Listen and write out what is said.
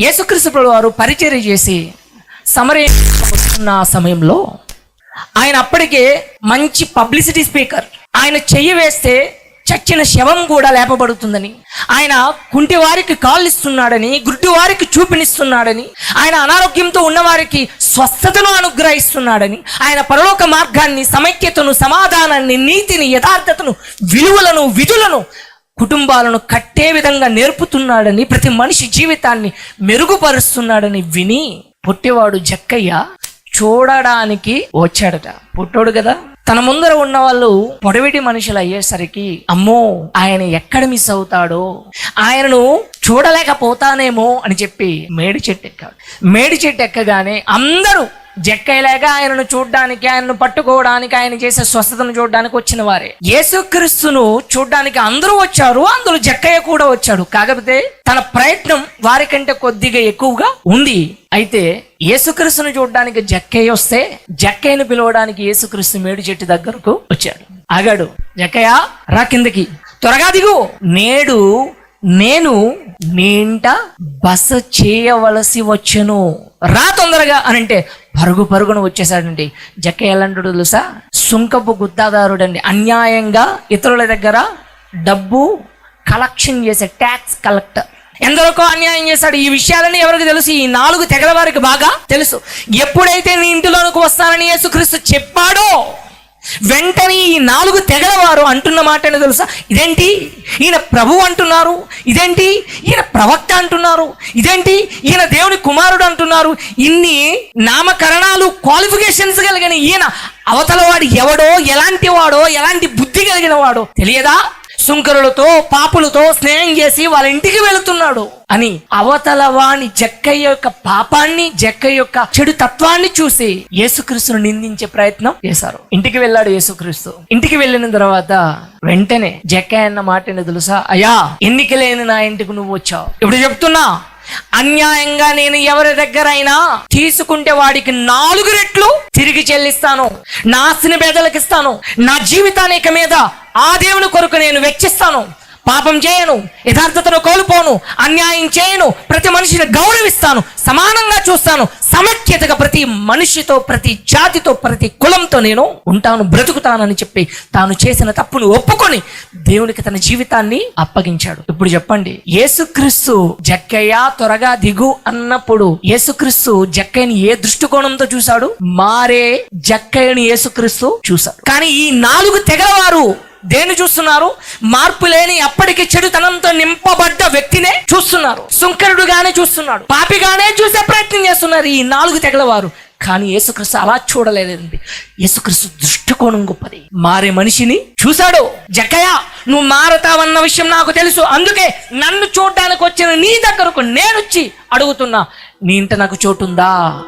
యేసుక్రీస్తు వారు పరిచర్య చేసి సమరణ సమయంలో ఆయన అప్పటికే మంచి పబ్లిసిటీ స్పీకర్. ఆయన చెయ్యి వేస్తే చచ్చిన శవం కూడా లేపబడుతుందని ఆయన కుంటి వారికి కాళ్ళు ఇస్తున్నాడని గుడ్డి వారికి చూపినిస్తున్నాడని ఆయన అనారోగ్యంతో ఉన్నవారికి స్వస్థతను అనుగ్రహిస్తున్నాడని ఆయన పరలోక మార్గాన్ని సమైక్యతను సమాధానాన్ని నీతిని యథార్థతను విలువలను విధులను కుటుంబాలను కట్టే విధంగా నేర్పుతున్నాడని ప్రతి మనిషి జీవితాన్ని మెరుగుపరుస్తున్నాడని విని పుట్టివాడు జక్కయ్య చూడడానికి వచ్చాడట. పుట్టోడు కదా. తన ముందర ఉన్న వాళ్ళు పొడవిటి మనుషులు అయ్యేసరికి అమ్మో ఆయన ఎక్కడ మిస్ అవుతాడో? ఆయనను చూడలేకపోతానేమో అని చెప్పి మేడి చెట్టు ఎక్కాడు. మేడి చెట్టు ఎక్కగానే అందరూ జక్కయ్యలేక ఆయనను చూడ్డానికి ఆయనను పట్టుకోవడానికి ఆయన చేసే స్వస్థతను చూడడానికి వచ్చిన వారే. యేసుక్రీస్తును చూడడానికి అందరూ వచ్చారు అందులో జక్కయ్య కూడా వచ్చాడు. కాకపోతే తన ప్రయత్నం వారికంటే కొద్దిగా ఎక్కువగా ఉంది. అయితే యేసుక్రీస్తును చూడడానికి జక్కయ్య వస్తే జక్కయ్యను పిలవడానికి యేసుక్రీస్తు మేడి చెట్టు దగ్గరకు వచ్చాడు. ఆగాడు జక్కయ్య రా కిందకి. త్వరగా దిగు. నేడు నేను నీ ఇంట బస చేయవలసి వచ్చును. రా తొందరగా అని అంటే పరుగు పరుగున వచ్చేసాడండి జక్క ఎలాంటి తెలుసా? సుంకపు గుత్తాదారుడండి అన్యాయంగా ఇతరుల దగ్గర డబ్బు కలెక్షన్ చేసే ట్యాక్స్ కలెక్టర్. ఎందరికో అన్యాయం చేశాడు. ఈ విషయాలని ఎవరికి తెలుసు? ఈ నాలుగు తెగల వారికి బాగా తెలుసు. ఎప్పుడైతే నీ ఇంటిలోనికి వస్తానని యేసుక్రీస్తు చెప్పాడో వెంటనే ఈ నాలుగు తెగలవారు అంటున్న మాట అని తెలుసా? ఇదేంటి? ఈయన ప్రభు అంటున్నారు. ఇదేంటి? ఈయన ప్రవక్త అంటున్నారు. ఇదేంటి? ఈయన దేవుని కుమారుడు అంటున్నారు. ఇన్ని నామకరణాలు క్వాలిఫికేషన్స్ కలిగిన ఈయన అవతల వాడు ఎవడో ఎలాంటి వాడో ఎలాంటి బుద్ధి కలిగిన వాడో తెలియదా? సుంకరులతో పాపులతో స్నేహం చేసి వాళ్ళ ఇంటికి వెళుతున్నాడు. అని అవతల వాణి జక్కయ్య యొక్క పాపాన్ని జక్కయ్య యొక్క చెడు తత్వాన్ని చూసి యేసుక్రీస్తును నిందించే ప్రయత్నం చేశారు. ఇంటికి వెళ్ళాడు యేసుక్రీస్తు. ఇంటికి వెళ్ళిన తర్వాత వెంటనే జక్కయ్య అన్న మాట తెలుసా? అయ్యా ఎన్నిక లేని నా ఇంటికి నువ్వు వచ్చావు. ఇప్పుడు చెప్తున్నా అన్యాయంగా నేను ఎవరి దగ్గరైనా తీసుకుంటే వాడికి నాలుగు రెట్లు తిరిగి చెల్లిస్తాను. నా ఆస్తిని ఇస్తాను నా జీవితాన్ని ఇక మీద ఆ దేవుని కొరకు నేను వెచ్చిస్తాను. పాపం చేయను యథార్థతను కోల్పోను అన్యాయం చేయను ప్రతి మనిషిని గౌరవిస్తాను సమానంగా చూస్తాను సమైక్యతగా ప్రతి మనిషితో ప్రతి జాతితో ప్రతి కులంతో నేను ఉంటాను బ్రతుకుతానని చెప్పి తాను చేసిన తప్పును ఒప్పుకొని దేవునికి తన జీవితాన్ని అప్పగించాడు. ఇప్పుడు చెప్పండి యేసుక్రీస్తు జక్కయ్య త్వరగా దిగు అన్నప్పుడు యేసుక్రీస్తు జక్కయ్యని ఏ దృష్టికోణంతో చూశాడు? మారే జక్కయ్యని యేసుక్రీస్తు చూశాడు. కానీ ఈ నాలుగు తెగలవారు దేన్ని చూస్తున్నారు? మార్పు లేని అప్పటికి చెడుతనంతో నింపబడ్డ వ్యక్తినే చూస్తున్నారు. సుంకరుడుగానే చూస్తున్నాడు. పాపిగానే చూసే ప్రయత్నం చేస్తున్నారు ఈ నాలుగు తెగల వారు కానీ యేసుక్రీస్తు అలా చూడలేదండి. యేసుక్రీస్తు దృష్టికోణం గొప్పది. మారే మనిషిని చూశాడు. జకయా నువ్వు మారతావన్న విషయం నాకు తెలుసు. అందుకే నన్ను చూడడానికి వచ్చిన నీ దగ్గరకు నేనొచ్చి అడుగుతున్నా. నీ ఇంట నాకు చోటుందా?